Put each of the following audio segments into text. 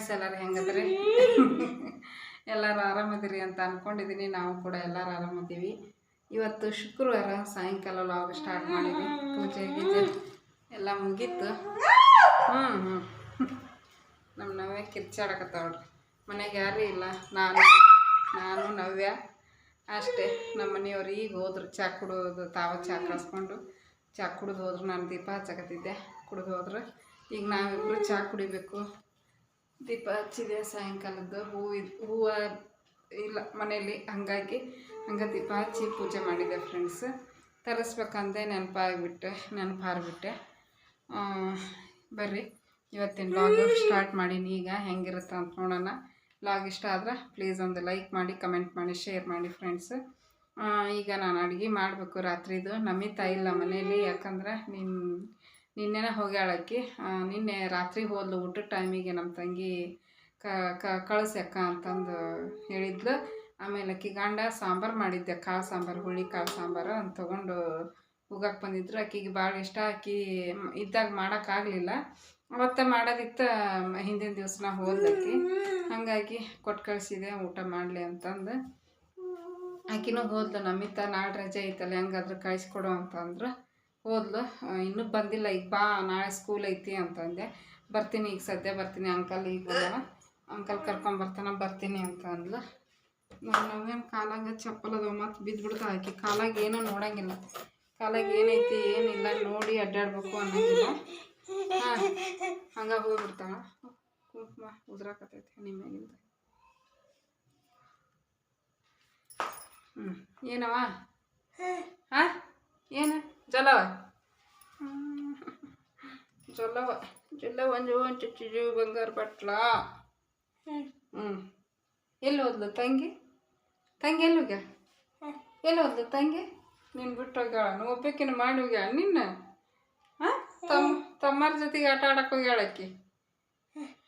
Friends ಎಲ್ಲರೂ ಹೆಂಗದ್ರಿ? ಎಲ್ಲರೂ ಆರಾಮದಿರಿ ಅಂತ ಅಂದ್ಕೊಂಡಿದ್ದೀನಿ ನಾವು ಕೂಡ ಎಲ್ಲರೂ ಆರಾಮದೀವಿ. ಇವತ್ತು ಶುಕ್ರವಾರ ಸಾಯಂಕಾಲ ಲಾಗ್ ಸ್ಟಾರ್ಟ್ ಮಾಡಿದ್ವಿ. ಪೂಜೆ ಗೀಜೆ ಎಲ್ಲ ಮುಗೀತು. ಹ್ಞೂ ಹ್ಞೂ ನಮ್ಮ ನವ್ಯ ಕಿರ್ಚಾಡಕತ್ತಾವ್ರಿ ಮನೆಗೆ ಯಾರೂ ಇಲ್ಲ? ನಾನು ನಾನು, ನವ್ಯ. ಅಷ್ಟೇ. ನಮ್ಮ ಮನೆಯವ್ರು ಈಗ ಹೋದ್ರು. ಚಾ ಕುಡೋದು ತಾವ ಚಾ ಕಳಿಸ್ಕೊಂಡು. ಚಾ ಕುಡಿದು ಹೋದ್ರು. ನಾನು ದೀಪ ಹಚ್ಚಕತ್ತಿದ್ದೆ. ಕುಡಿದು ಹೋದ್ರು. ಈಗ ನಾವಿಬ್ಬರು ಚಾ ಕುಡಿಬೇಕು. ದೀಪ ಹಚ್ಚಿದೆ, ಸಾಯಂಕಾಲದ್ದು. ಹೂವು ಹೂವು ಇಲ್ಲ, ಮನೆಯಲ್ಲಿ ಹಾಗಾಗಿ ಹಂಗೆ ದೀಪ ಹಚ್ಚಿ ಪೂಜೆ ಮಾಡಿದೆ ಫ್ರೆಂಡ್ಸ್ ತರಿಸ್ಬೇಕಂದೆ ನೆನಪಾಗಿಬಿಟ್ಟೆ, ನೆನಪಾರ್ಬಿಟ್ಟೆ. ಬರ್ರಿ, ಇವತ್ತಿನ ಲಾಗ್ ಸ್ಟಾರ್ಟ್ ಮಾಡೀನಿ. ಈಗ ಹೆಂಗಿರುತ್ತೆ ಅಂತ ನೋಡೋಣ. ಲಾಗ್ ಇಷ್ಟ ಆದ್ರೆ ಪ್ಲೀಸ್ ಒಂದು ಲೈಕ್ ಮಾಡಿ ಕಮೆಂಟ್ ಮಾಡಿ ಶೇರ್ ಮಾಡಿ ಫ್ರೆಂಡ್ಸ್ ಈಗ ನಾನು ಅಡುಗೆ ಮಾಡಬೇಕು ರಾತ್ರಿದು. ನಮಿತಾ ಇಲ್ಲ ಮನೇಲಿ ಯಾಕಂದ್ರೆ ನಿನ್ನ ನಿನ್ನೆನ ಹೋಗ್ಯಾಳಕ್ಕಿ. ನಿನ್ನೆ ರಾತ್ರಿ ಹೋದ್ಲು, ಊಟದ ಟೈಮಿಗೆ ನಮ್ಮ ತಂಗಿ ಕ ಕಳಿಸ್ಯಕ್ಕ ಅಂತಂದು ಹೇಳಿದ್ಲು. ಆಮೇಲೆ ಅಕ್ಕಿ ಗಂಡ ಸಾಂಬಾರು ಮಾಡಿದ್ದೆ, ಕಾಳು ಸಾಂಬಾರು, ಹುಳಿ ಕಾಳು ಸಾಂಬಾರು ಅಂತ ತೊಗೊಂಡು ಹೋಗಕ್ಕೆ ಬಂದಿದ್ರು. ಅಕ್ಕಿಗೆ ಭಾಳ ಇಷ್ಟ ಆಕಿ ಇದ್ದಾಗ ಮಾಡೋಕ್ಕಾಗಲಿಲ್ಲ ಅವತ್ತ ಮಾಡೋದಿತ್ತು ಹಿಂದಿನ ದಿವ್ಸನ ಹೋದಕ್ಕಿ ಹಾಗಾಗಿ ಕೊಟ್ಟು ಕಳಿಸಿದೆ, ಊಟ ಮಾಡಲಿ ಅಂತಂದು. ಆಕಿನೂ ಹೋದ್ಲು ನಮ್ಮಿತ್ತ ನಾಳೆ ರಜೆ ಐತಲ್ಲ, ಹೆಂಗಾದ್ರೂ ಕಳಿಸ್ಕೊಡು ಅಂತಂದ್ರು. ಹೋದ್ಲು ಇನ್ನೂ ಬಂದಿಲ್ಲ. ಈಗ ಬಾ, ನಾಳೆ ಸ್ಕೂಲ್ ಐತಿ ಅಂತಂದೆ. ಬರ್ತೀನಿ ಈಗ ಸದ್ಯ ಬರ್ತೀನಿ. ಅಂಕಲ್ ಈಗ. ಅಂಕಲ್ ಕರ್ಕೊಂಬರ್ತಾನ ಬರ್ತೀನಿ ಅಂತ ಅಂದ್ಲು. ನಮ್ಮ ಕಾಲಾಗ ಚಪ್ಪಲ್ ಅದಾವ ಮತ್ತು ಬಿದ್ದುಬಿಡ್ತಾ ಆಕಿ. ಕಾಲಾಗ ಏನೂ ನೋಡಂಗಿಲ್ಲ. ಕಾಲಾಗ ಏನೈತಿ, ಏನಿಲ್ಲ, ನೋಡಿ ಅಡ್ಡಾಡ್ಬೇಕು ಅನ್ನಂಗಿಲ್ಲ. ಹಾಂ ಹಂಗಾಗಿ ಹೋಗ್ಬಿಡ್ತಾಳ. ಕುಂಕುಮ ಉದ್ರಾಕತೈತಿ ನಿಮ್ಮಾಗಿಂದ ಹ್ಞೂ ಏನವ ಹಾಂ, ಏನು? ಜಲವ ಹ್ಮ್. ಜಲವ ಜಲ ಒಂದು ಚುಚ್ಚು ಬಂಗಾರ ಬಟ್ಲ ಹ್ಞೂ ಎಲ್ಲಿ ಹೋದ್ಲು ತಂಗಿ? ತಂಗಿ ಎಲ್ಲಿ ಹೋಗ್ಯ? ಎಲ್ಲಿ ಹೋದ್ಲು ತಂಗಿ? ನೀನು ಬಿಟ್ಟು ಹೋಗ್ಯಾಳ ಒಬ್ಬಾಕಿನ ಮಾಡಿ ಹೋಗ್ಯಾಳ ನಿನ್ನ? ಹಾಂ? ತಮ್ಮ ತಮ್ಮರ ಜೊತೆಗೆ ಆಟ ಆಡಕ್ಕೆ ಹೋಗ್ಯಾಳಕ್ಕಿ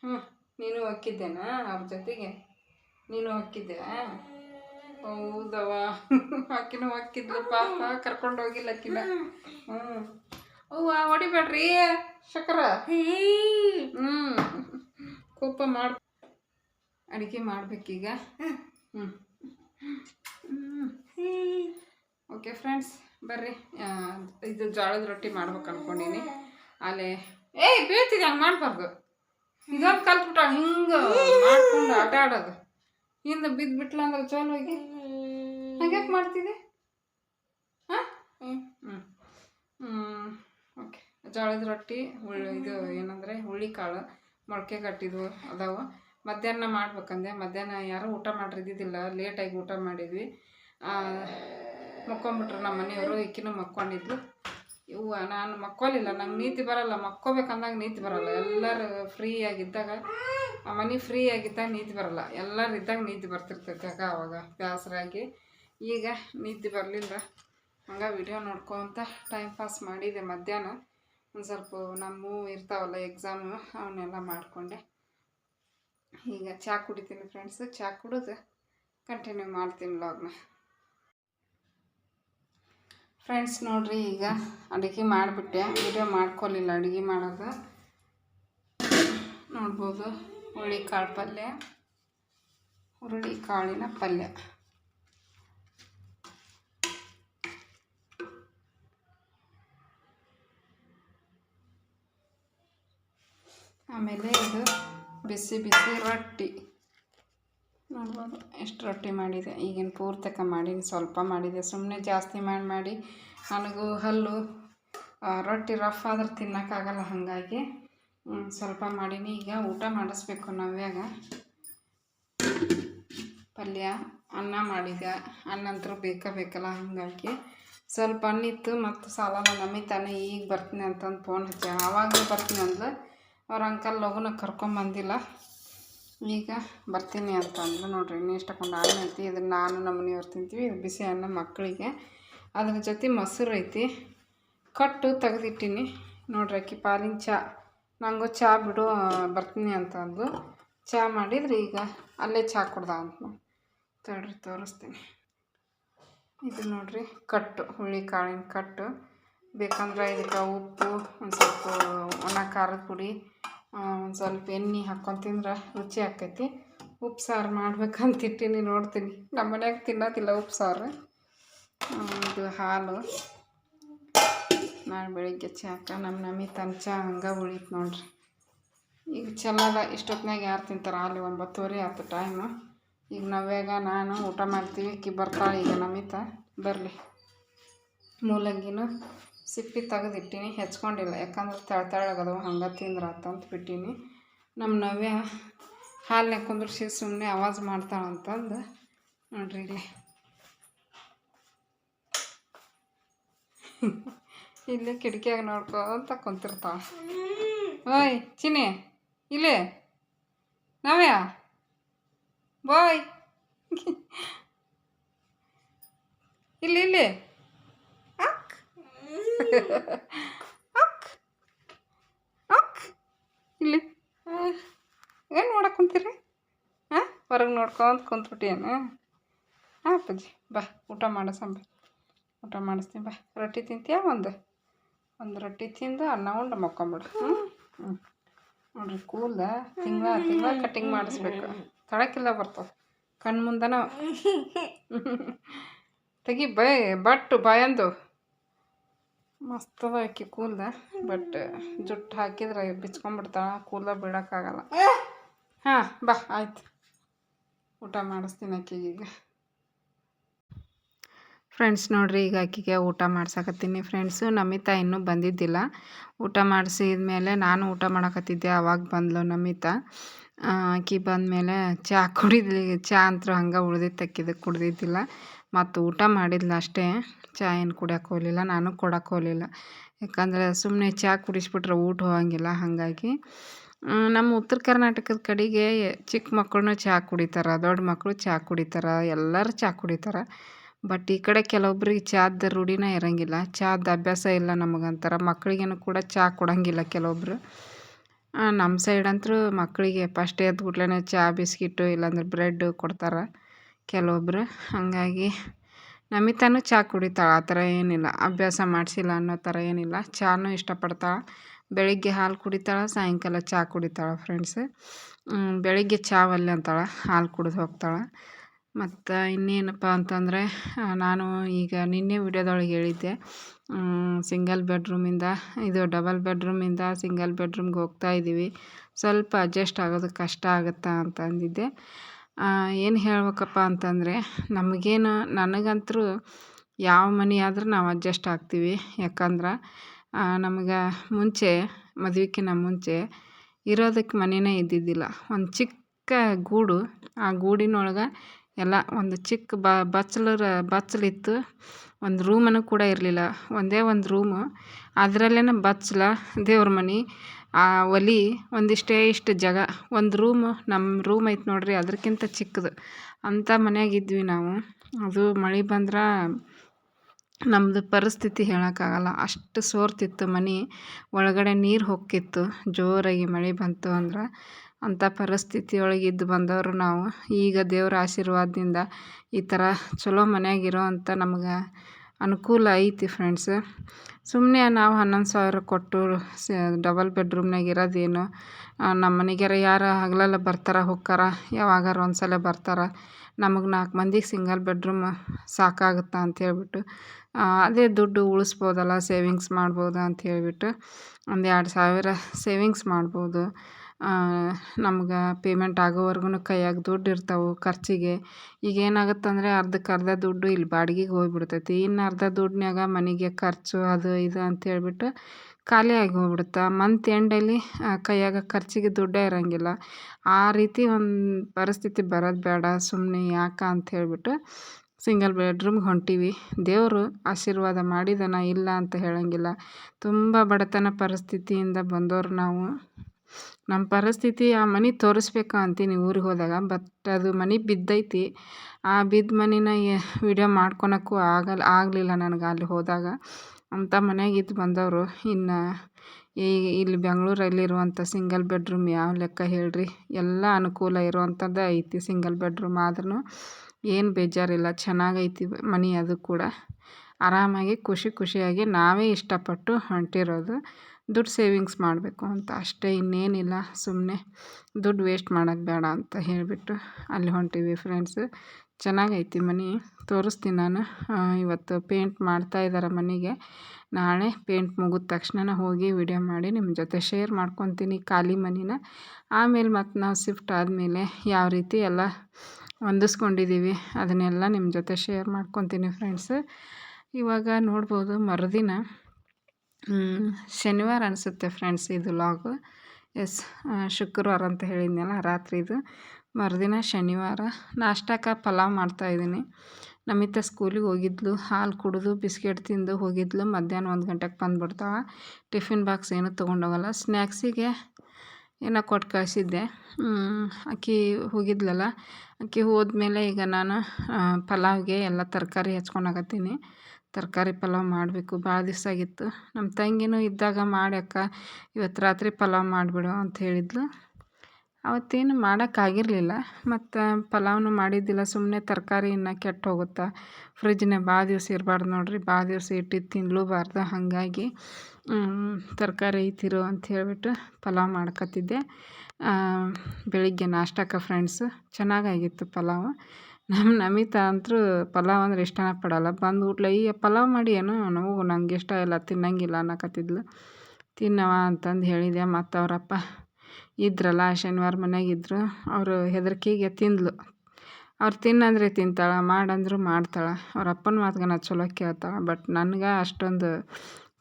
ಹ್ಞೂ ನೀನು ಹೋಗಿದ್ದೇನಾ ಅವ್ರ ಜೊತೆಗೆ? ನೀನು ಹೋಗಿದ್ದೆ ಹೌದವ ಆಕಿನೂ ಹಾಕಿದ್ಲು ಪಾಪ ಕರ್ಕೊಂಡು ಹೋಗಿಲ್ಲ ಅಕ್ಕಿನ. ಹ್ಞೂ ಅವ್ವ, ಹೊಡಿಬೇಡ್ರಿ. ಶಕರ. ಹ್ಞೂ ಕೋಪ ಮಾಡ್ ಅಡುಗೆ ಮಾಡ್ಬೇಕೀಗ. ಹ್ಞೂ ಓಕೆ ಫ್ರೆಂಡ್ಸ್, ಬರ್ರಿ. ಇದು ಜೋಳದ ರೊಟ್ಟಿ ಮಾಡ್ಬೇಕು ಅನ್ಕೊಂಡಿನಿ. ಅಲ್ಲೇ ಏಯ್ ಬೀಳ್ತಿದ್ದೆ ಹಂಗೆ ಮಾಡಬಾರ್ದು. ಇದೊಂದು ಕಲ್ತ್ಬಿಟ್ಟ ಹಿಂಗೆ ಮಾಡ್ಕೊಂಡು ಆಟ ಆಡೋದು ಹಿಂದೆ ಬಿದ್ದು ಬಿಟ್ಲ ಅಂದ್ರೆ ಚಲೋ ಹೋಗಿ ಹಂಗ್ಯಾಕೆ ಮಾಡ್ತಿದ್ದೆ? ಹಾಂ? ಹ್ಞೂ ಹ್ಞೂ ಓಕೆ. ಜೋಳದ ರೊಟ್ಟಿ ಹುಳ್ಳಿ ಇದು ಏನಂದರೆ ಹುಳಿ ಕಾಳು ಮೊಳಕೆ ಕಟ್ಟಿದ್ವು ಅದಾವ. ಮಧ್ಯಾಹ್ನ ಮಾಡ್ಬೇಕಂದೆ. ಮಧ್ಯಾಹ್ನ ಯಾರೂ ಊಟ ಮಾಡಿದ್ದಿದ್ದಿಲ್ಲ ಲೇಟಾಗಿ ಊಟ ಮಾಡಿದ್ವಿ. ಮಕ್ಕೊಂಬಿಟ್ರು ನಮ್ಮ ಮನೆಯವರು. ಇಕ್ಕಿನೂ ಮಕ್ಕೊಂಡಿದ್ಲು. ಇವು ನಾನು ಮಕ್ಕೋಲಿಲ್ಲ. ನಂಗೆ ನೀತಿ ಬರಲ್ಲ. ಮಕ್ಕೋಬೇಕಂದಾಗ ನೀತಿ ಬರಲ್ಲ. ಎಲ್ಲರೂ ಫ್ರೀ ಆಗಿದ್ದಾಗ ಆ ಮನೆ ಫ್ರೀ ಆಗಿದ್ದಾಗ ನೀತಿ ಬರಲ್ಲ. ಎಲ್ಲರೂ ಇದ್ದಾಗ ನೀತಿ ಬರ್ತಿರ್ತೈತೆ ಆಗ ಅವಾಗ. ಬೇಸರಾಗಿ ಈಗ ನಿದ್ದೆ ಬರಲಿಲ್ಲ. ಹಂಗೆ ವಿಡಿಯೋ ನೋಡ್ಕೊತ ಟೈಮ್ ಪಾಸ್ ಮಾಡಿದೆ ಮಧ್ಯಾಹ್ನ. ಒಂದು ಸ್ವಲ್ಪ ನಮ್ಮ ಇರ್ತಾವಲ್ಲ ಎಕ್ಸಾಮು ಅವನ್ನೆಲ್ಲ ಮಾಡಿಕೊಂಡೆ. ಈಗ ಚಹಾ ಕುಡಿತೀನಿ ಫ್ರೆಂಡ್ಸ್ ಚಹಾ ಕುಡಿದು ಕಂಟಿನ್ಯೂ ಮಾಡ್ತೀನಿ ಲಾಗ್ನ ಫ್ರೆಂಡ್ಸ್ ನೋಡ್ರಿ ಈಗ ಅಡುಗೆ ಮಾಡಿಬಿಟ್ಟೆ. ವಿಡಿಯೋ ಮಾಡ್ಕೊಲಿಲ್ಲ ಅಡುಗೆ ಮಾಡೋದು. ನೋಡ್ಬೋದು ಹುರುಳಿ ಕಾಳು ಪಲ್ಯ, ಹುರುಳಿ ಕಾಳಿನ ಪಲ್ಯ. ಆಮೇಲೆ ಇದು ಬಿಸಿ ಬಿಸಿ ರೊಟ್ಟಿ. ನೋಡ್ಬೋದು, ಎಷ್ಟು ರೊಟ್ಟಿ ಮಾಡಿದೆ. ಈಗಿನ ಪೂರ್ತಕ ಮಾಡೀನಿ ಸ್ವಲ್ಪ ಮಾಡಿದೆ. ಸುಮ್ಮನೆ ಜಾಸ್ತಿ ಮಾಡಿ ಮಾಡಿ. ನನಗೂ ಹಲ್ಲು ರೊಟ್ಟಿ ರಫ್ ಆದ್ರೆ ತಿನ್ನೋಕ್ಕಾಗಲ್ಲ ಹಾಗಾಗಿ ಸ್ವಲ್ಪ ಮಾಡೀನಿ. ಈಗ ಊಟ ಮಾಡಿಸ್ಬೇಕು ನವ್ಯಾಗ ಪಲ್ಯ, ಅನ್ನ ಮಾಡಿದೆ. ಅನ್ನ ಅಂತೂ ಬೇಕೇ ಬೇಕಲ್ಲ ಹಾಗಾಗಿ. ಸ್ವಲ್ಪ ಅನ್ನಿತ್ತು ಮತ್ತು ಸಾಲ ನಮ್ಮ ನಮಿತಾನೆ ಈಗ ಬರ್ತೀನಿ ಅಂತಂದು ಫೋನ್ ಹಚ್ಚ. ಆವಾಗಲೇ ಬರ್ತೀನಿ ಅಂದ್ರೆ ಅವ್ರ ಅಂಕಲ್ ಲಗುನ ಕರ್ಕೊಂಬಂದಿಲ್ಲ ಈಗ ಬರ್ತೀನಿ ಅಂತ ಅಂದ್ರು ನೋಡ್ರಿ, ಇನ್ನೂ ಇಷ್ಟಕ್ಕೊಂದು ಅನ್ನ ಐತಿ ಇದನ್ನು ನಾನು ನಮ್ಮ ಮನೆಯವ್ರು ತಿಂತೀವಿ, ಇದು ಬಿಸಿ ಅನ್ನ ಮಕ್ಕಳಿಗೆ ಅದ್ರ ಜೊತೆ ಮೊಸರು ಐತಿ. ಕಟ್ಟು ತೆಗೆದಿಟ್ಟೀನಿ. ನೋಡ್ರಿ, ಅಕ್ಕಿ ಪಾಲಿನ ಚಹಾ ನಂಗೂ ಚಹಾ ಬಿಡು, ಬರ್ತೀನಿ ಅಂತ ಅಂದು ಚಾ ಮಾಡಿದ್ರೆ ಈಗ ಅಲ್ಲೇ ಚಹಾ ಕುಡ್ದ ಅಂತ ತಡ್ರಿ, ತೋರಿಸ್ತೀನಿ. ಇದು ನೋಡ್ರಿ, ಕಟ್ಟು, ಹುಳಿ, ಕಾಳಿನ ಕಟ್ಟು. ಬೇಕಂದ್ರೆ ಇದಕ್ಕೆ ಉಪ್ಪು ಖಾರದ ಪುಡಿ ಒಂದು ಸ್ವಲ್ಪ ಎಣ್ಣೆ ಹಾಕ್ಕೊಂಡು ತಿಂದ್ರೆ ರುಚಿ ಆಕೈತಿ ಉಪ್ಪು ಸಾರು ಮಾಡ್ಬೇಕಂತ ಇಟ್ಟೀನಿ, ನೋಡ್ತೀನಿ. ನಮ್ಮ ಮನೆಯಾಗ ತಿನ್ನೋದಿಲ್ಲ ಉಪ್ಪು ಸಾರು. ಇದು ಹಾಲು. ನಾಳೆ ಬೆಳಿಗ್ಗೆ ಚಾಕ ನಮ್ಮ ನಮಿ ತಂಚ ಹಂಗೆ ಉಳಿತು ನೋಡ್ರಿ. ಈಗ ಚೆನ್ನಾಗ ಇಷ್ಟೊತ್ತಿನಾಗ ಯಾರು ತಿಂತಾರೆ? ಅಲ್ಲಿ ಒಂಬತ್ತುವರೆ ಆಯ್ತು ಟೈಮು ಈಗ ನವ್ಯಾಗ ನಾನು ಊಟ ಮಾಡ್ತೀವಿ ಕಿ ಬರ್ತಾಳೆ ಈಗ ನಮಿತ. ಬರಲಿ. ಮೂಲಂಗಿನೂ ಸಿಪ್ಪಿ ತೆಗೆದಿಟ್ಟೀನಿ ಹೆಚ್ಕೊಂಡಿಲ್ಲ. ಯಾಕಂದ್ರೆ ತಳ ತೆಳಗದವು ಹಂಗೆ ತಿಂದ್ರೆ ಅಂತ ಬಿಟ್ಟೀನಿ. ನಮ್ಮ ನವ್ಯ ಹಾಲ್ನ್ಯಾಗ ಕುಂದ್ರಿಸಿ ಸುಮ್ಮನೆ ಆವಾಜ್ ಮಾಡ್ತಾಳಂತಂದು ನೋಡ್ರಿ ಇಲ್ಲಿ. ಇಲ್ಲೇ ಕಿಟಕಿಯಾಗ ನೋಡ್ಕೊಂತ ಕುಂತಿರ್ತಾವ ಓಯ್ ಚಿನಿ ಇಲ್ಲೇ. ನವ್ಯ, ಬಾಯ್. ಇಲ್ಲಿ ಇಲ್ಲಿ. ಅಕ್ ಅಕ್ ಇಲ್ಲಿ. ಏನು ಮಾಡಕ್ಕೆ ಕುಂತೀರಿ? ಹಾಂ ಹೊರಗೆ ನೋಡ್ಕೊಂತ ಕುಂತ್ಬಿಟ್ಟಿಯೇನು? ಹಾಂ ಅಪ್ಪಾಜಿ ಬಾ ಊಟ ಮಾಡಿಸಂಬ ಊಟ ಮಾಡಿಸ್ತೀನಿ ಬಾ. ರೊಟ್ಟಿ ತಿಂತೀಯಾ ಒಂದು? ಒಂದು ರೊಟ್ಟಿ ತಿಂದು ಅನ್ನ ಉಂಡು ಮಕ್ಕೊಂಬಿಡು. ಹ್ಞೂ ಹ್ಞೂ ನೋಡ್ರಿ ಕೂದ ತಿಂಗಳ ತಿಂಗಳ ಕಟ್ಟಿಂಗ್ ಮಾಡಿಸ್ಬೇಕು. ತಳಕಿಲ್ಲ ಬರ್ತವೆ ಕಣ್ಣು ಮುಂದನ ತೆಗಿ ಬೈ ಬಟ್ಟು ಬಾಯಂದು ಮಸ್ತದ ಆಕಿ ಕೂಲ್ದ ಬಟ್ ಜುಟ್ಟು ಹಾಕಿದ್ರೆ ಬಿಚ್ಕೊಂಡ್ಬಿಡ್ತಾಳ ಕೂದ ಬಿಡೋಕ್ಕಾಗಲ್ಲ ಹಾಂ ಬಾ ಆಯ್ತು. ಊಟ ಮಾಡಿಸ್ತೀನಿ ಆಕಿಗೆ ಈಗ. ಫ್ರೆಂಡ್ಸ್ ನೋಡ್ರಿ ಈಗ ಆಕಿಗೆ ಊಟ ಮಾಡ್ಸಕತ್ತೀನಿ. ಫ್ರೆಂಡ್ಸು ನಮಿತಾ ಇನ್ನೂ ಬಂದಿದ್ದಿಲ್ಲ. ಊಟ ಮಾಡಿಸಿದ ಮೇಲೆ ನಾನು ಊಟ ಮಾಡಕತ್ತಿದ್ದೆ ಅವಾಗ ಬಂದ್ಲು ನಮಿತಾ. ಆಕಿ ಬಂದ ಬಂದಮೇಲೆ ಚಹಾ ಕುಡಿದ್ಲಿ ಚಹಾ ಅಂತೂ ಹಂಗೆ ಉಳ್ದಿತ್ತು ಆಕಿದು ಕುಡ್ದಿದ್ದಿಲ್ಲ. ಮತ್ತು ಊಟ ಮಾಡಿದ್ಲು ಅಷ್ಟೇ. ಚಾ ಏನು ಕುಡಿಯಕ್ಕೆ ಹೋಗಲಿಲ್ಲ, ನಾನು ಕೊಡಕ್ಕೆ ಹೋಗಲಿಲ್ಲ. ಯಾಕಂದರೆ ಸುಮ್ಮನೆ ಚಹಾ ಕುಡಿಸ್ಬಿಟ್ರೆ ಊಟ ಹೋಗಂಗಿಲ್ಲ, ಹಾಗಾಗಿ. ನಮ್ಮ ಉತ್ತರ ಕರ್ನಾಟಕದ ಕಡೆಗೆ ಚಿಕ್ಕ ಮಕ್ಕಳೂ ಚಹಾ ಕುಡಿತಾರೆ, ದೊಡ್ಡ ಮಕ್ಕಳು ಚಹಾ ಕುಡಿತಾರೆ, ಎಲ್ಲರೂ ಚಹಾ ಕುಡಿತಾರೆ. ಬಟ್ ಈ ಕಡೆ ಕೆಲವೊಬ್ರಿಗೆ ಚಹಾದ ರೂಢಿನೇ ಇರೋಂಗಿಲ್ಲ ಚಹಾದ ಅಭ್ಯಾಸ ಇಲ್ಲ ನಮಗಂತಾರೆ. ಮಕ್ಕಳಿಗೇನು ಕೂಡ ಚಹಾ ಕೊಡೋಂಗಿಲ್ಲ ಕೆಲವೊಬ್ರು. ನಮ್ಮ ಸೈಡ್ ಅಂತೂ ಮಕ್ಕಳಿಗೆ ಫಸ್ಟ್ ಎದ್ದ ಕೂಡ್ಲೇ ಚಹಾ ಬಿಸ್ಕಿಟ್ಟು, ಇಲ್ಲಾಂದ್ರೆ ಬ್ರೆಡ್ಡು ಕೊಡ್ತಾರೆ. ಕೆಲವೊಬ್ರು ಹಾಗಾಗಿ ನಮಿತಾನೂ ಚಹಾ ಕುಡಿತಾಳೆ, ಆ ಥರ ಏನಿಲ್ಲ. ಅಭ್ಯಾಸ ಮಾಡಿಸಿಲ್ಲ ಅನ್ನೋ ಥರ ಏನಿಲ್ಲ. ಚಹಾನೂ ಇಷ್ಟಪಡ್ತಾಳೆ. ಬೆಳಿಗ್ಗೆ ಹಾಲು ಕುಡಿತಾಳೆ, ಸಾಯಂಕಾಲ ಚಹಾ ಕುಡಿತಾಳೆ ಫ್ರೆಂಡ್ಸ್ ಬೆಳಿಗ್ಗೆ ಚಹಾ ಒಲ್ಲೆ ಅಂತಾಳೆ, ಹಾಲು ಕುಡಿದು ಹೋಗ್ತಾಳೆ. ಮತ್ತು ಇನ್ನೇನಪ್ಪ ಅಂತಂದರೆ ನಾನು ಈಗ ನಿನ್ನೆ ವಿಡಿಯೋದೊಳಗೆ ಹೇಳಿದ್ದೆ. ಸಿಂಗಲ್ ಬೆಡ್ರೂಮಿಂದ ಇದು ಡಬಲ್ ಬೆಡ್ರೂಮಿಂದ ಸಿಂಗಲ್ ಬೆಡ್ರೂಮ್ಗೆ ಹೋಗ್ತಾ ಇದ್ದೀವಿ ಸ್ವಲ್ಪ ಅಡ್ಜಸ್ಟ್ ಆಗೋದು ಕಷ್ಟ ಆಗುತ್ತಾ ಅಂತ ಅಂದಿದ್ದೆ. ಏನು ಹೇಳ್ಬೇಕಪ್ಪ ಅಂತಂದರೆ, ನಮಗೇನು ನನಗಂತೂ ಯಾವ ಮನೆ ಆದರೂ ನಾವು ಅಡ್ಜಸ್ಟ್ ಆಗ್ತೀವಿ. ಯಾಕಂದ್ರೆ ನಮ್ಗೆ ಮುಂಚೆ ಮದುವೆಕ್ಕಿಂತ ಮುಂಚೆ ಇರೋದಕ್ಕೆ ಮನೆಯೇ ಇದ್ದಿದ್ದಿಲ್ಲ. ಒಂದು ಚಿಕ್ಕ ಗೂಡು, ಆ ಗೂಡಿನೊಳಗೆ ಎಲ್ಲ ಒಂದು ಚಿಕ್ಕ ಬ ಬಚ್ಚಲರ ಬಚ್ಚಲಿತ್ತು. ಒಂದು ರೂಮನ್ನು ಕೂಡ ಇರಲಿಲ್ಲ. ಒಂದೇ ಒಂದು ರೂಮು. ಅದರಲ್ಲೇ ಬಚ್ಚಲ, ದೇವ್ರ ಮನೆ, ಆ ಒಲೆ, ಒಂದಿಷ್ಟೇ ಇಷ್ಟು ಜಾಗ. ಒಂದು ರೂಮು ನಮ್ಮ ರೂಮ್ ಐತೆ ನೋಡ್ರಿ ಅದಕ್ಕಿಂತ ಚಿಕ್ಕದು. ಅಂಥ ಮನೆಯಾಗ ಇದ್ವಿ ನಾವು. ಅದು ಮಳೆ ಬಂದ್ರೆ ನಮ್ಮದು ಪರಿಸ್ಥಿತಿ ಹೇಳೋಕ್ಕಾಗಲ್ಲ. ಅಷ್ಟು ಸೋರ್ತಿತ್ತು ಮನೆ. ಒಳಗಡೆ ನೀರು ಹೊಕ್ಕಿತ್ತು. ಜೋರಾಗಿ ಮಳೆ ಬಂತು ಅಂದ್ರೆ. ಅಂಥ ಪರಿಸ್ಥಿತಿ ಒಳಗೆ ಇದ್ದು ಬಂದವರು ನಾವು. ಈಗ ದೇವ್ರ ಆಶೀರ್ವಾದದಿಂದ ಈ ಥರ ಚಲೋ ಮನ್ಯಾಗಿರೋ ಅಂಥ ನಮ್ಗೆ ಅನುಕೂಲ ಐತಿ ಫ್ರೆಂಡ್ಸ್ ಸುಮ್ಮನೆ ನಾವು ಹನ್ನೊಂದು ಸಾವಿರ ಕೊಟ್ಟು ಸ ಡಬಲ್ ಬೆಡ್ರೂಮ್ನಾಗ ಇರೋದೇನು? ನಮ್ಮ ಮನೆಗ್ಯಾರ ಯಾರು ಹಗಲೆಲ್ಲ ಬರ್ತಾರ, ಹೋಕ್ಕಾರ? ಯಾವಾಗಾರ ಒಂದು ಸಲ ಬರ್ತಾರ? ನಮಗೆ ನಾಲ್ಕು ಮಂದಿಗೆ ಸಿಂಗಲ್ ಬೆಡ್ರೂಮ್ ಸಾಕಾಗುತ್ತಾ ಅಂತ ಹೇಳ್ಬಿಟ್ಟು ಅದೇ ದುಡ್ಡು ಉಳಿಸ್ಬೋದಲ್ಲ ಸೇವಿಂಗ್ಸ್ ಮಾಡ್ಬೋದು ಅಂತ ಹೇಳ್ಬಿಟ್ಟು, ಒಂದು ಎರಡು ಸಾವಿರ ಸೇವಿಂಗ್ಸ್ ಮಾಡ್ಬೋದು. ನಮ್ಗೆ ಪೇಮೆಂಟ್ ಆಗೋವರ್ಗೂ ಕೈಯಾಗ ದುಡ್ಡು ಇರ್ತವೆ ಖರ್ಚಿಗೆ. ಈಗ ಏನಾಗುತ್ತಂದರೆ ಅರ್ಧಕ್ಕೆ ಅರ್ಧ ದುಡ್ಡು ಇಲ್ಲಿ ಬಾಡಿಗೆಗೆ ಹೋಗ್ಬಿಡ್ತೈತಿ. ಇನ್ನು ಅರ್ಧ ದುಡ್ಡಿನ್ಯಾಗ ಮನೆಗೆ ಖರ್ಚು, ಅದು ಇದು ಅಂತ ಹೇಳ್ಬಿಟ್ಟು ಖಾಲಿಯಾಗಿ ಹೋಗ್ಬಿಡುತ್ತೆ. ಮಂತ್ ಎಂಡಲ್ಲಿ ಕೈಯಾಗ ಖರ್ಚಿಗೆ ದುಡ್ಡೇ ಇರೋಂಗಿಲ್ಲ. ಆ ರೀತಿ ಒಂದು ಪರಿಸ್ಥಿತಿ ಬರೋದು ಬೇಡ ಸುಮ್ಮನೆ ಯಾಕೆ ಅಂತ ಹೇಳ್ಬಿಟ್ಟು ಸಿಂಗಲ್ ಬೆಡ್ರೂಮ್ಗೆ ಹೊಂಟೀವಿ. ದೇವರು ಆಶೀರ್ವಾದ ಮಾಡಿದನ ಇಲ್ಲ ಅಂತ ಹೇಳೋಂಗಿಲ್ಲ. ತುಂಬ ಬಡತನ ಪರಿಸ್ಥಿತಿಯಿಂದ ಬಂದವರು ನಾವು. ನಮ್ಮ ಪರಿಸ್ಥಿತಿ ಆ ಮನೆ ತೋರಿಸ್ಬೇಕು ಅಂತೀನಿ ಊರಿಗೆ ಹೋದಾಗ ಬಟ್ ಅದು ಮನೆ ಬಿದ್ದೈತಿ. ಆ ಬಿದ್ದ ಮನೆನ ವಿಡಿಯೋ ಮಾಡ್ಕೊಳಕ್ಕೂ ಆಗಲ್ಲ ಆಗಲಿಲ್ಲ ನನಗೆ ಅಲ್ಲಿ ಹೋದಾಗ. ಅಂಥ ಮನ್ಯಾಗ ಇದ್ದು ಬಂದವರು, ಇನ್ನು ಈ, ಇಲ್ಲಿ ಬೆಂಗಳೂರಲ್ಲಿರುವಂಥ ಸಿಂಗಲ್ ಬೆಡ್ರೂಮ್ ಯಾವ ಲೆಕ್ಕ ಹೇಳ್ರಿ, ಎಲ್ಲ ಅನುಕೂಲ ಇರುವಂಥದ್ದು ಐತಿ ಸಿಂಗಲ್ ಬೆಡ್ರೂಮ್ ಆದ್ರೂ ಏನು ಬೇಜಾರಿಲ್ಲ, ಚೆನ್ನಾಗೈತಿ ಮನೆ ಅದು ಕೂಡ. ಆರಾಮಾಗಿ ಖುಷಿ ಖುಷಿಯಾಗಿ ನಾವೇ ಇಷ್ಟಪಟ್ಟು ಹೊಂಟಿರೋದು. ದುಡ್ಡು ಸೇವಿಂಗ್ಸ್ ಮಾಡಬೇಕು ಅಂತ. ಅಷ್ಟೇ ಇನ್ನೇನಿಲ್ಲ ಸುಮ್ಮನೆ ದುಡ್ಡು ವೇಸ್ಟ್ ಮಾಡೋದು ಬೇಡ ಅಂತ ಹೇಳಿಬಿಟ್ಟು ಅಲ್ಲಿ ಹೊಂಟೀವಿ ಫ್ರೆಂಡ್ಸ್ ಚೆನ್ನಾಗೈತಿ ಮನೆ, ತೋರಿಸ್ತೀನಿ ನಾನು. ಇವತ್ತು ಪೇಂಟ್ ಮಾಡ್ತಾ ಇದ್ದಾರೆ ಮನೆಗೆ. ನಾಳೆ ಪೇಂಟ್ ಮುಗಿದ ತಕ್ಷಣ ಹೋಗಿ ವಿಡಿಯೋ ಮಾಡಿ ನಿಮ್ಮ ಜೊತೆ ಶೇರ್ ಮಾಡ್ಕೊತೀನಿ ಖಾಲಿ ಮನೆನ. ಆಮೇಲೆ ಮತ್ತು ನಾವು ಶಿಫ್ಟ್ ಆದಮೇಲೆ ಯಾವ ರೀತಿ ಎಲ್ಲ ಹೊಂದಿಸ್ಕೊಂಡಿದ್ದೀವಿ ಅದನ್ನೆಲ್ಲ ನಿಮ್ಮ ಜೊತೆ ಶೇರ್ ಮಾಡ್ಕೊತೀನಿ ಫ್ರೆಂಡ್ಸ್ ಇವಾಗ ನೋಡ್ಬೋದು ಮರುದಿನ. ಶನಿವಾರ ಅನಿಸುತ್ತೆ ಫ್ರೆಂಡ್ಸ್ ಇದು ಲಾಗು ಎಸ್ ಶುಕ್ರವಾರ ಅಂತ ಹೇಳಿದ್ನಲ್ಲ ರಾತ್ರಿದು ಮರುದಿನ ಶನಿವಾರ ನಾಷ್ಟಕ್ಕೆ ಪಲಾವ್ ಮಾಡ್ತಾಯಿದ್ದೀನಿ ನಮಿತ ಸ್ಕೂಲಿಗೆ ಹೋಗಿದ್ಲು, ಹಾಲು ಕುಡಿದು, ಬಿಸ್ಕೆಟ್ ತಿಂದು ಹೋಗಿದ್ಲು, ಮಧ್ಯಾಹ್ನ ಒಂದು ಗಂಟೆಗೆ ಬಂದುಬಿಡ್ತಾವ ಟಿಫಿನ್ ಬಾಕ್ಸ್ ಏನೂ ತೊಗೊಂಡೋಗಲ್ಲ. ಸ್ನ್ಯಾಕ್ಸಿಗೆ ಏನೋ ಕೊಟ್ಟು ಕಳಿಸಿದ್ದೆ. ಅಕ್ಕಿ ಹೋಗಿದ್ಲಲ್ಲ. ಅಕ್ಕಿ ಹೋದ್ಮೇಲೆ ಈಗ ನಾನು ಪಲಾವ್ಗೆ ಎಲ್ಲ ತರಕಾರಿ ಹೆಚ್ಕೊಳಕತ್ತೀನಿ ತರಕಾರಿ ಪಲಾವ್ ಮಾಡಬೇಕು. ಭಾಳ ದಿವಸ ಆಗಿತ್ತು. ನಮ್ಮ ತಂಗಿನೂ ಇದ್ದಾಗ ಮಾಡ್ಯಾಕ ಇವತ್ತು ರಾತ್ರಿ ಪಲಾವ್ ಮಾಡಿಬಿಡು ಅಂತ ಹೇಳಿದ್ಲು. ಅವತ್ತೇನು ಮಾಡೋಕ್ಕಾಗಿರಲಿಲ್ಲ ಮತ್ತು ಪಲಾವ್ನು ಮಾಡಿದ್ದಿಲ್ಲ. ಸುಮ್ಮನೆ ತರಕಾರಿ ಇನ್ನು ಕೆಟ್ಟು ಹೋಗುತ್ತಾ? ಫ್ರಿಜ್ನೇ ಭಾಳ ದಿವಸ ಇರಬಾರ್ದು ನೋಡಿರಿ. ಭಾಳ ದಿವಸ ಇಟ್ಟಿದ್ದು ತಿನ್ನಲೂಬಾರ್ದು ಹಾಗಾಗಿ ತರಕಾರಿ ಐತಿರು ಅಂತ ಹೇಳಿಬಿಟ್ಟು ಪಲಾವ್ ಮಾಡ್ಕೊತಿದ್ದೆ ಬೆಳಿಗ್ಗೆ ನಾಷ್ಟಕ್ಕೆ ಫ್ರೆಂಡ್ಸು ಚೆನ್ನಾಗಾಗಿತ್ತು ಪಲಾವು. ನಮ್ಮ ನಮಿತಾ ಅಂತೂ ಪಲಾವ್ ಅಂದ್ರೆ ಇಷ್ಟನೇ ಪಡಲ್ಲ. ಬಂದು ಊಟ್ಲೆ ಈ ಪಲಾವ್ ಮಾಡಿ ಏನೋ ನಮಗೂ ನಂಗೆ ಇಷ್ಟ ಇಲ್ಲ, ತಿನ್ನಂಗಿಲ್ಲ, ಅನ್ನಕತ್ತಿದ್ಲು. ತಿನ್ನವ ಅಂತಂದು ಹೇಳಿದೆ ಮತ್ತು ಅವರಪ್ಪ. ಇದ್ರಲ್ಲ, ಶನಿವಾರ ಮನೆಯಾಗಿದ್ದರು ಅವರು ಹೆದರಿಕೆಗೆ ತಿಂದ್ಲು. ಅವ್ರು ತಿನ್ನಂದ್ರೆ ತಿಂತಾಳೆ, ಮಾಡಂದ್ರು ಮಾಡ್ತಾಳೆ. ಅವ್ರ ಅಪ್ಪನ ಮಾತುಗನ ಚಲೋ ಕೇಳ್ತಾಳೆ, ಬಟ್ ನನಗೆ ಅಷ್ಟೊಂದು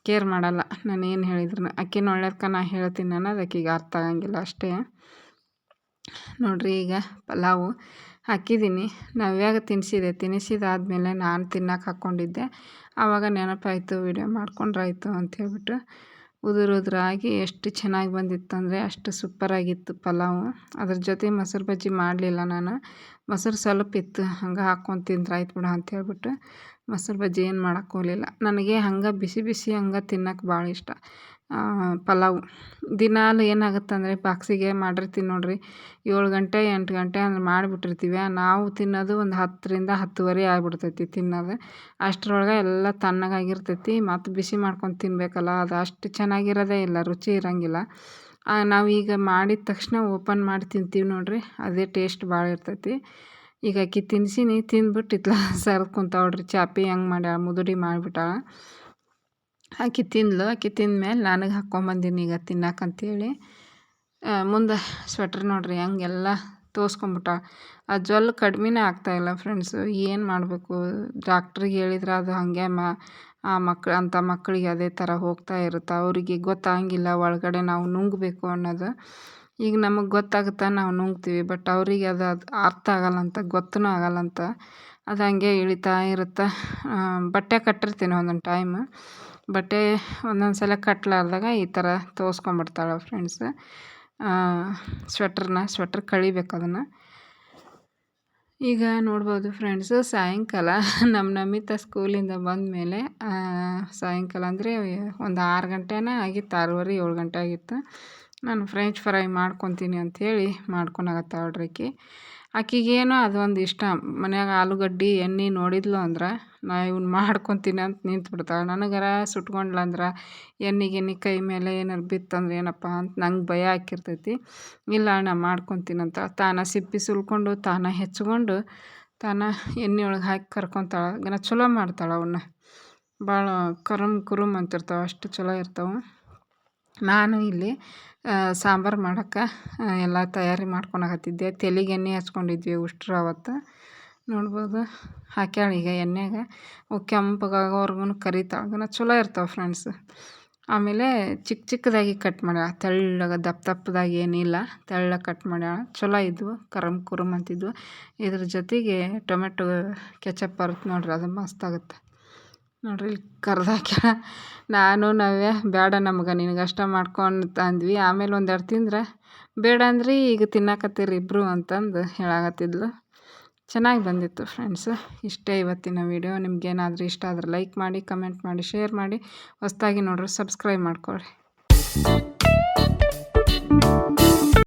ಕೇರ್ ಮಾಡಲ್ಲ. ನಾನು ಏನು ಹೇಳಿದ್ರು ಅಕ್ಕಿನ ಒಳ್ಳೇದಕ್ಕೆ ನಾ ಹೇಳ್ತೀನಿ ಅನ್ನೋದು ಆಕಿಗೆ ಅರ್ಥ ಆಗಂಗಿಲ್ಲ ಅಷ್ಟೇ. ನೋಡಿರಿ ಈಗ ಪಲಾವು. ಹಾಕಿದ್ದೀನಿ. ನವ್ಯಾಗ ತಿನ್ನಿಸಿದೆ ತಿನ್ನಿಸಿದಾದ್ಮೇಲೆ ನಾನು ತಿನ್ನಕ್ಕೆ ಹಾಕ್ಕೊಂಡಿದ್ದೆ ಆವಾಗ ನೆನಪಾಯಿತು, ವೀಡಿಯೋ ಮಾಡ್ಕೊಂಡ್ರಾಯ್ತು ಅಂತ ಹೇಳ್ಬಿಟ್ಟು ಉದುರು ಉದುರಾಗಿ ಎಷ್ಟು ಚೆನ್ನಾಗಿ ಬಂದಿತ್ತು ಅಂದರೆ ಅಷ್ಟು ಸೂಪರಾಗಿತ್ತು ಪಲಾವು. ಅದ್ರ ಜೊತೆ ಮೊಸರು ಬಜ್ಜಿ ಮಾಡಲಿಲ್ಲ ನಾನು. ಮೊಸರು ಸ್ವಲ್ಪ ಇತ್ತು, ಹಂಗೆ ಹಾಕ್ಕೊಂಡು ತಿಂದ್ರಾಯ್ತು ಬಿಡು ಅಂತ ಹೇಳ್ಬಿಟ್ಟು ಮೊಸರು ಬಜ್ಜಿ ಏನು ಮಾಡೋಕ್ಕೆ ಹೋಗಲಿಲ್ಲ. ನನಗೆ ಹಂಗೆ ಬಿಸಿ ಬಿಸಿ ಹಂಗೆ ತಿನ್ನೋಕೆ ಭಾಳ ಇಷ್ಟ. ಪಲಾವು. ದಿನಾಲು ಏನಾಗುತ್ತೆ ಅಂದರೆ ಬಾಕ್ಸಿಗೆ ಮಾಡಿರ್ತೀನಿ ನೋಡಿರಿ. ಏಳು ಗಂಟೆ, ಎಂಟು ಗಂಟೆ ಅಂದ್ರೆ ಮಾಡಿಬಿಟ್ಟಿರ್ತೀವಿ. ನಾವು ತಿನ್ನೋದು ಒಂದು ಹತ್ತರಿಂದ ಹತ್ತುವರೆ ಆಗಿಬಿಡ್ತೈತಿ ತಿನ್ನೋದು. ಅಷ್ಟರೊಳಗೆ ಎಲ್ಲ ತಣ್ಣಗಾಗಿರ್ತೈತಿ. ಮತ್ತು ಬಿಸಿ ಮಾಡ್ಕೊಂಡು ತಿನ್ನಬೇಕಲ್ಲ ಅದು ಅಷ್ಟು ಚೆನ್ನಾಗಿರೋದೇ ಇಲ್ಲ, ರುಚಿ ಇರೋಂಗಿಲ್ಲ. ನಾವೀಗ ಮಾಡಿದ ತಕ್ಷಣ ಓಪನ್ ಮಾಡಿ ತಿಂತೀವಿ ನೋಡಿರಿ. ಅದೇ ಟೇಸ್ಟ್ ಭಾಳ ಇರ್ತೈತಿ. ಈಗ ಆಕಿ ತಿನ್ಸಿನಿ ತಿಂದ್ಬಿಟ್ಟು ಇತ್ಲ ಸರ್ದು ಕುಂತಾವ್ರಿ ಚಾಪಿ ಹೆಂಗೆ ಮಾಡ್ಯಾಳ, ಮುದುಡಿ ಮಾಡಿಬಿಟ್ಟಾಳ. ಆಕೆ ತಿಂದ್ಲು ಆಕೆ ತಿಂದ್ಮೇಲೆ ನನಗೆ ಹಾಕ್ಕೊಂಬಂದೀನಿ ಈಗ ತಿನ್ನಕ್ಕಂತೇಳಿ ಮುಂದೆ ಸ್ವೆಟ್ರ್ ನೋಡಿರಿ, ಹಂಗೆಲ್ಲ ತೋರ್ಸ್ಕೊಂಬಿಟ್ಟ. ಆ ಜೊಲ್ಲು ಕಡ್ಮೆನೇ ಆಗ್ತಾಯಿಲ್ಲ ಫ್ರೆಂಡ್ಸು ಏನು ಮಾಡಬೇಕು? ಡಾಕ್ಟ್ರಿಗೆ ಹೇಳಿದ್ರೆ ಅದು ಹಾಗೆ ಮ, ಆ ಮಕ್ಳು ಅಂಥ ಮಕ್ಕಳಿಗೆ ಅದೇ ಥರ ಹೋಗ್ತಾ ಇರುತ್ತೆ. ಅವರಿಗೆ ಗೊತ್ತಾಗಿಲ್ಲ ಒಳಗಡೆ ನಾವು ನುಂಗಬೇಕು ಅನ್ನೋದು. ಈಗ ನಮಗೆ ಗೊತ್ತಾಗುತ್ತೆ ನಾವು ನುಂಗ್ತೀವಿ ಬಟ್ ಅವರಿಗೆ ಅದು ಅದು ಅರ್ಥ ಆಗಲ್ಲಂತ ಗೊತ್ತೂ ಆಗಲ್ಲಂತ ಅದು ಹಂಗೆ ಇಳಿತಾ ಇರುತ್ತೆ. ಬಟ್ಟೆ ಕಟ್ಟಿರ್ತೀನಿ ಒಂದೊಂದು ಟೈಮ್ ಬಟ್ಟೆ ಒಂದೊಂದು ಸಲ ಕಟ್ಟಲಾರ್ದಾಗ ಈ ಥರ ತೋರ್ಸ್ಕೊಂಬಿಡ್ತಾಳೆ ಫ್ರೆಂಡ್ಸ್ ಸ್ವೆಟ್ರನ್ನ ಸ್ವೆಟ್ರ್ ಕಳಿಬೇಕು ಅದನ್ನು. ಈಗ ನೋಡ್ಬೋದು ಫ್ರೆಂಡ್ಸು ಸಾಯಂಕಾಲ ನಮ್ಮ ನಮಿತಾ ಸ್ಕೂಲಿಂದ ಬಂದ ಮೇಲೆ ಸಾಯಂಕಾಲ ಅಂದರೆ ಒಂದು ಆರು ಗಂಟೆನೇ ಆಗಿತ್ತು, ಆರೂವರೆ, ಏಳು ಗಂಟೆ ಆಗಿತ್ತು. ನಾನು ಫ್ರೆಂಚ್ ಫ್ರೈ ಮಾಡ್ಕೊತೀನಿ ಅಂಥೇಳಿ ಮಾಡ್ಕೊಳಕತ್ತಾಳ್ರಿ ಆಕಿ ಆಕಿಗೇನೋ ಅದೊಂದು ಇಷ್ಟ. ಮನ್ಯಾಗ ಆಲೂಗಡ್ಡೆ, ಎಣ್ಣೆ ನೋಡಿದ್ಲು ಅಂದ್ರೆ ನಾ ಇವ್ನ ಮಾಡ್ಕೊತೀನಿ ಅಂತ ನಿಂತು ಬಿಡ್ತಾಳೆ ನನಗರ ಸುಟ್ಕೊಂಡ್ಲಂದ್ರೆ ಎಣ್ಣೆ ಗಿಣ್ಣೆ ಕೈ ಮೇಲೆ ಏನಾರು ಬಿತ್ತಂದ್ರೆ ಏನಪ್ಪ ಅಂತ ನಂಗೆ ಭಯ ಆಕಿರ್ತೈತಿ ಇಲ್ಲ ನಾ ಮಾಡ್ಕೊತೀನಿ ಅಂತ ತಾನ ಸಿಪ್ಪಿ ಸುಲ್ಕೊಂಡು, ತಾನ ಹೆಚ್ಕೊಂಡು, ತಾನ ಎಣ್ಣೆ ಒಳಗೆ ಹಾಕಿ ಕರ್ಕೊತಾಳೆ. ಗನ ಚಲೋ ಮಾಡ್ತಾಳೆ ಅವನ್ನ ಭಾಳ ಕರುಮ್ ಕುರುಮ್ ಅಂತಿರ್ತಾವೆ, ಅಷ್ಟು ಚಲೋ ಇರ್ತಾವೆ. ನಾನು ಇಲ್ಲಿ ಸಾಂಬಾರು ಮಾಡೋಕ್ಕೆ ಎಲ್ಲ ತಯಾರಿ ಮಾಡ್ಕೊಳಕತ್ತಿದ್ದೆ ತಲೆಗೆ ಎಣ್ಣೆ ಹಚ್ಕೊಂಡಿದ್ವಿ ಉಷ್ಟ್ರು ಅವತ್ತು. ನೋಡ್ಬೋದು, ಹಾಕ್ಯಾಳ ಈಗ ಎಣ್ಣೆಗ. ಅವು ಕೆಂಪಗಾಗೋವರ್ಗು ಕರಿತಾಳೆ ಚಲೋ ಇರ್ತಾವೆ ಫ್ರೆಂಡ್ಸ್ ಆಮೇಲೆ ಚಿಕ್ಕ ಚಿಕ್ಕದಾಗಿ ಕಟ್ ಮಾಡ್ಯಾಳ. ತೆಳ್ಳಗೆ, ದಪ್ಪ ದಪ್ಪದಾಗಿ ಏನಿಲ್ಲ ತೆಳ್ಳಗೆ ಕಟ್ ಮಾಡ್ಯಾಳ. ಚಲೋ ಇದ್ವು, ಕರಮ್ ಕುರುಮ್ ಅಂತಿದ್ವು. ಇದ್ರ ಜೊತೆಗೆ ಟೊಮೆಟೊ, ಕೆಚಪ್ ಬರುತ್ತೆ ನೋಡ್ರಿ, ಅದು ಮಸ್ತ್ ಆಗುತ್ತೆ. ನೋಡ್ರಿ ಇಲ್ಲಿ ನಾನು, ನವ್ಯ ಬೇಡ ನಮ್ಗೆ ನಿನಗೆ ಅಷ್ಟೇ ಮಾಡ್ಕೊಂಡು ತಂದ್ವಿ ಆಮೇಲೆ ಒಂದೆರಡು ತಿಂದ್ರೆ, ಬೇಡ ಅಂದ್ರಿ, ಈಗ ತಿನ್ನಕತ್ತೀರಿ ಇಬ್ಬರು ಅಂತಂದು ಹೇಳಾಕತ್ತಿದ್ಲು. ಚೆನ್ನಾಗಿ ಬಂದಿತ್ತು ಫ್ರೆಂಡ್ಸ್ ಇಷ್ಟೇ ಇವತ್ತಿನ ವೀಡಿಯೋ ನಿಮ್ಗೇನಾದರೂ ಇಷ್ಟ ಆದರೆ ಲೈಕ್ ಮಾಡಿ ಕಮೆಂಟ್ ಮಾಡಿ ಶೇರ್ ಮಾಡಿ. ಹೊಸ್ತಾಗಿ ನೋಡ್ರಿ ಸಬ್ಸ್ಕ್ರೈಬ್ ಮಾಡ್ಕೊಳ್ರಿ.